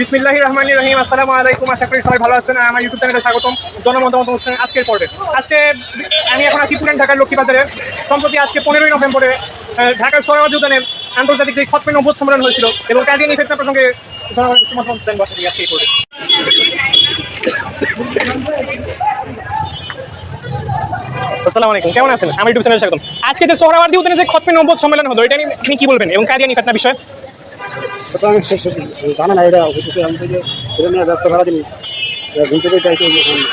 বিসমিল্লাহ রহমান রহিম, আসসালামু আলাইকুম, আশা করি সবাই ভালো আছেন আমার ইউটিউব চ্যানেলে স্বাগতম জনমতামত অনুষ্ঠানে আজকের পর্বে। আজকে আমি এখন আছি পুরান ঢাকার লক্ষ্মীবাজারে। সম্প্রতি আজকে পনেরোই নভেম্বরে ঢাকার সরোয়াজ উদ্যানে আন্তর্জাতিক যে খতমে নব্বত সম্মেলন হয়েছিল এবং কাদিয়ানি ফেতনা প্রসঙ্গে জনগণের কিছু মতামত জানব আজকে পর্বে। আসসালামু আলাইকুম, কেমন আছেন? আমার ইউটিউব চ্যানেলে স্বাগতম। আজকে যে সোহরাওয়ার্দী উদ্যানে যে খতমে নব্বত সম্মেলন হলো, এটা নিয়ে আপনি কি বলবেন এবং কাদিয়ানি ফেতনা বিষয়? আমি শেষ জানা না এটা আমি থেকে এটা নিয়ে ব্যস্ত সারা দিন চাইছি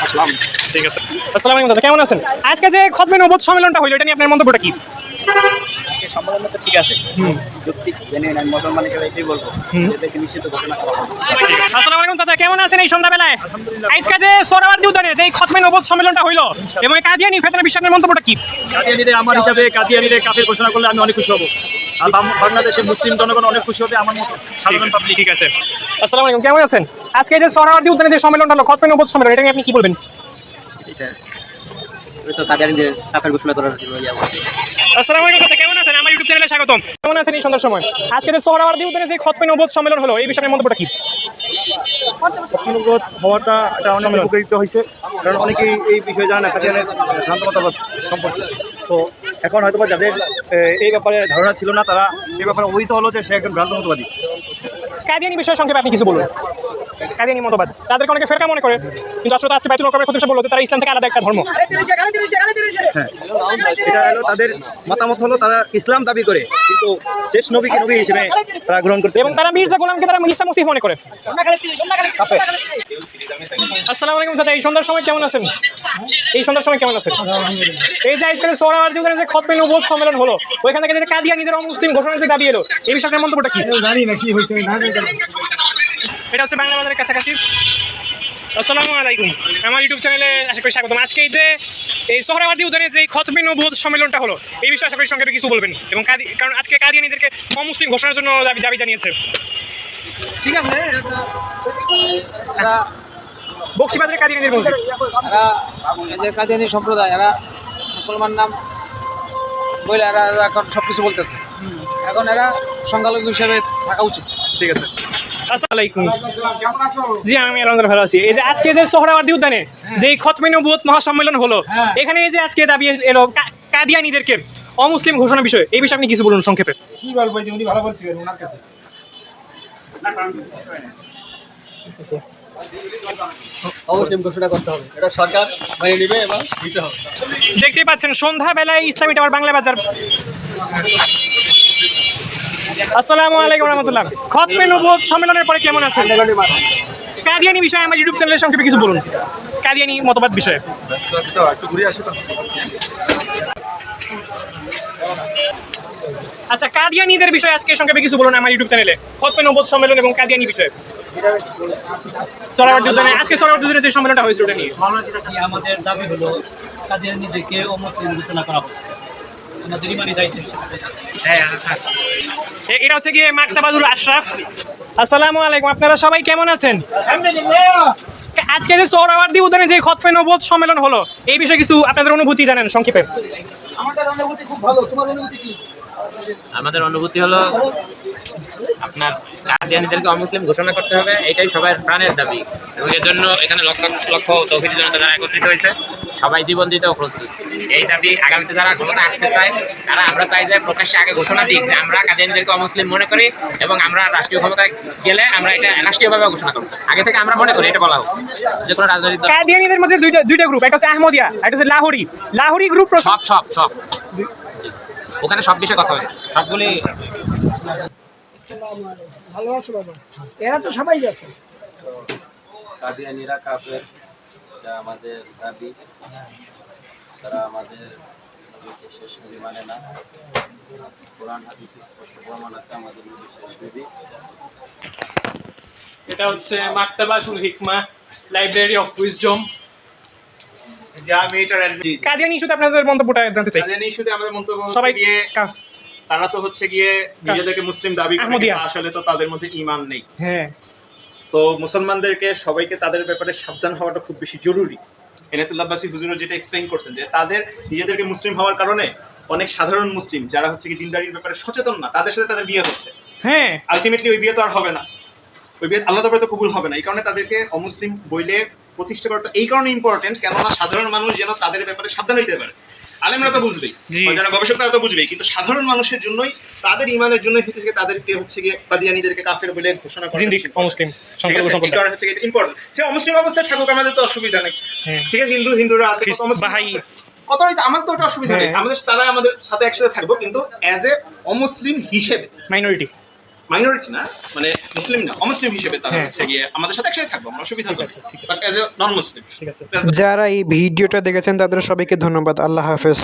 আসলাম। ঠিক আছে। আসসালামু আলাইকুম দাদা কেমন আছেন? আজকে যে খতমে নব্বত সম্মেলনটা হলো এটা নিয়ে আপনার মন্তব্যটা কি? আজকে সম্মেলনটা তো ঠিক আছে যৌক্তিক জেনে নেন মুসলমান হিসেবে এটাই বলব এদেরকে নিষিদ্ধ ঘোষণা করা আসসালামু আলাইকুম চাচা কেমন আছেন এই সন্ধ্যাবেলায়? আজকে যে উদ্যানে যে খতমে নব্বত সম্মেলনটা হইল এবং কাদিয়ানি ফেতনা আপনার মন্তব্যটা কি? আমার হিসাবে কাদিয়ানিদের কাফের ঘোষণা করলে আমি অনেক খুশি হব। বাংলাদেশের মুসলিম জনগণ অনেক খুশি হবে আমার মতো সাধারণ পাবলিক ঠিক আছে। আসসালামু আলাইকুম কেমন আছেন? আজকে যে সোহরাওয়ার্দী উদ্যানে যে সম্মেলনটা হলো খতমে নব্বত সম্মেলন? এটা নিয়ে আপনি কি বলবেন? এটা তো কাদিয়ানিদের কাফের ঘোষণা করার জন্য আসসালামু আলাইকুম কেমন আছেন? আমার ইউটিউব চ্যানেলে স্বাগতম। কেমন আছেন এই সন্ধ্যার সময়? আজকে যে সোহরাওয়ার্দী উদ্যানে যে খতমে সম্মেলন হলো এই বিষয়ে মন্তব্যটা কি? পক্ষানুগত হওয়াটা এটা অনেক উপকৃত হয়েছে। কারণ অনেকেই এই বিষয়ে জানে না সম্পর্কে। তো এখন হয়তো বা যাদের এই ব্যাপারে ধারণা ছিল না, তারা এই ব্যাপারে অবহিত হলো যে সে একজন ভ্রান্ত মতবাদী। কাদিয়ানি বিষয়ে সংক্ষেপে আপনি কিছু বলুন। কাদিয়ানি মতবাদ তাদেরকে অনেকে ফেরকা মনে করে কিন্তু আসলে আজকে বাইতুল মোকাররমের খতিব বলল যে তারা ইসলাম থেকে আলাদা একটা ধর্ম। হ্যাঁ। এটা হলো তাদের মতামত হলো তারা ইসলাম দাবি করে কিন্তু শেষ নবীকে নবী হিসেবে তারা গ্রহণ করতে এবং তারা মির্জা গোলামকে তারা ঈসা মসিহ মনে করে। আসসালামু আলাইকুম চাচা এই সন্ধ্যার সময় কেমন আছেন? এই সন্ধ্যার সময় কেমন আছেন? এই যে আজকাল সোহরাওয়ার্দী উদ্যানে যে খতমে নবুয়ত সম্মেলন হলো ওইখান থেকে যে কাদিয়ানিদের অমুসলিম ঘোষণার যে দাবি এলো এই বিষয়ে মন্তব্যটা কি? জানি না কি হয়েছে না এটা হচ্ছে বাংলা বাজারের কাছাকাছি। আসসালামু আলাইকুম। আমার ইউটিউব চ্যানেলে আশা করি স্বাগতম। আজকে এই যে এই সোহরাওয়ার্দী উদ্যানে যে খতমে নবুয়ত সম্মেলনটা হলো এই বিষয়ে আশা করি সঙ্গে কিছু বলবেন। এবং কারণ আজকে কাদিয়ানিদেরকে অমুসলিম ঘোষণার জন্য দাবি দাবি জানিয়েছে। ঠিক আছে এরা বক্সিবাজারের কাদিয়ানিদের বলছে যে কাদিয়ানি সম্প্রদায় এরা মুসলমান নাম বলে এরা এখন সব কিছু বলতেছে এখন এরা সংখ্যালঘু হিসেবে থাকা উচিত। ঠিক আছে। আসসালামু জি আমি ভালো আছি। এই যে আজকে যে সোহরাওয়ার্দী উদ্যানে মহাসম্মেলন হলো এখানে এই যে আজকে দাবি এলো কাদিয়ানিদেরকে অমুসলিম ঘোষণা বিষয় এই বিষয়ে আপনি কিছু বলুন সংক্ষেপে। কি বলব যে উনি ভালো বলতে পারেন ওনার কাছে। অবশ্যই ঘোষণা করতে হবে। এটা সরকার মেনে নেবে এবং দিতে হবে। দেখতেই পাচ্ছেন সন্ধ্যাবেলায় ইসলামী টাওয়ার বাংলা বাজার আসসালামু আলাইকুম রহমতুল্লাহ। খতমে নবুয়ত সম্মেলনের পরে কেমন আছেন? কাদিয়ানি বিষয়ে আমার ইউটিউব চ্যানেলের সংক্ষেপে কিছু বলুন। কাদিয়ানি মতবাদ বিষয়ে। আচ্ছা কাদিয়ানিদের বিষয়ে আজকে সংক্ষেপে কিছু বলুন আমার ইউটিউব চ্যানেলে খতমে নবুয়ত সম্মেলন এবং কাদিয়ানি বিষয়ে। উদ্যানে আজকে উদ্যানে যে সম্মেলনটা হয়েছিল ওটা নিয়ে। আমাদের দাবি হলো কাদিয়ানিদেরকে অমুসলিম ঘোষণা করা হোক আমাদের ইমানি দায়িত্ব। এটা হচ্ছে গিয়ে মাকতাবাদুল আশরাফ। আসসালামু আলাইকুম, আপনারা সবাই কেমন আছেন? আজকে যে সোহরাওয়ার্দী উদ্যানে যে খতমে নবোধ সম্মেলন হলো, এই বিষয়ে কিছু আপনাদের অনুভূতি জানেন সংক্ষেপে। আমাদের অনুভূতি খুব ভালো, তোমার অনুভূতি কি? আমাদের অনুভূতি হলো আপনার কাদিয়ানিদেরকে অমুসলিম ঘোষণা করতে হবে এটাই সবার প্রাণের দাবি। এবং এর জন্য এখানে লক্ষ লক্ষ তৌহিদি জনতা যারা একত্রিত হয়েছে। সবাই জীবন দিতেও প্রস্তুত। এই দাবি আগামীতে যারা ঘোষণা আসতে চায় তারা আমরা চাই যে প্রকাশ্যে আগে ঘোষণা দিক যে আমরা কাদিয়ানিদেরকে অমুসলিম মনে করি এবং আমরা রাষ্ট্রীয় ক্ষমতায় গেলে আমরা এটা রাষ্ট্রীয়ভাবে ঘোষণা করব। আগে থেকে আমরা মনে করি এটা বলা হোক। যে কোনো রাজনৈতিক কাদিয়ানিদের মধ্যে দুইটা দুইটা গ্রুপ একটা হচ্ছে আহমদিয়া একটা হচ্ছে লাহোরি। লাহোরি গ্রুপ সব সব সব। ওখানে সব বিষয়ে কথা হয়েছে। সবগুলি ভালো আছো বাবা? এরা তো সবাই গেছে। কাদিয়ানিরা কাফের এটা আমাদের দাবি। তারা আমাদের নবীকে শেষ নবী মানে না। কোরআন হাদিস স্পষ্ট প্রমাণ আছে আমাদের নবী শেষ নবী। এটা হচ্ছে মাকতাবাতুল হিকমা লাইব্রেরি অফ উইজডম যে আমি কাদিয়ানি ইস্যুতে আপনাদের মন্তব্যটা জানতে চাই। তাদের ইস্যুতে আমাদের মন্তব্য সবাই গিয়ে তারা তো হচ্ছে গিয়ে নিজেদেরকে মুসলিম দাবি করে আসলে তো তাদের মধ্যে ঈমান নেই। হ্যাঁ। তো মুসলমানদেরকে সবাইকে তাদের ব্যাপারে সাবধান হওয়াটা খুব বেশি জরুরি। হুজুরও যেটা এক্সপ্লেইন করছেন যে তাদের নিজেদেরকে মুসলিম হওয়ার কারণে অনেক সাধারণ মুসলিম যারা হচ্ছে কি দিনদারির ব্যাপারে সচেতন না তাদের সাথে তাদের বিয়ে হচ্ছে। হ্যাঁ। আলটিমেটলি ওই বিয়ে তো আর হবে না। ওই বিয়ে আল্লাহ তো কবুল হবে না। এই কারণে তাদেরকে অমুসলিম বইলে প্রতিষ্ঠা করাটা এই কারণে ইম্পর্টেন্ট কেননা সাধারণ মানুষ যেন তাদের ব্যাপারে সাবধান হইতে পারে। আলেমরা তো বুঝবেই যারা গবেষক তারা তো বুঝবেই কিন্তু সাধারণ মানুষের জন্যই তাদের ইমানের জন্য তাদেরকে হচ্ছে গিয়ে কাদিয়ানিদেরকে কাফের বলে ঘোষণা করা অমুসলিম কারণে হচ্ছে ইম্পর্টেন্ট যে অমুসলিম অবস্থায় থাকুক আমাদের তো অসুবিধা নেই। হ্যাঁ। ঠিক আছে হিন্দু হিন্দুরা আছে খ্রিস্ট- কত অমুসলিম বাহাই। আছে। কতই তো আমাদের তো ওটা অসুবিধা নেই। হ্যাঁ। আমাদের তারা আমাদের সাথে একসাথে থাকব কিন্তু অ্যাজ এ অমুসলিম হিসেবে মাইনরিটি মাইনরিটি না মানে মুসলিম না অমুসলিম হিসেবে তারা হ্যাঁ। হচ্ছে গিয়ে আমাদের সাথে একসাথে থাকব আমরা সুবিধা পাবো আছে, ঠিক আছে। বাট অ্যাজ এ নন মুসলিম ঠিক আছে যারা এই ভিডিওটা দেখেছেন তাদের সবাইকে ধন্যবাদ আল্লাহ হাফেজ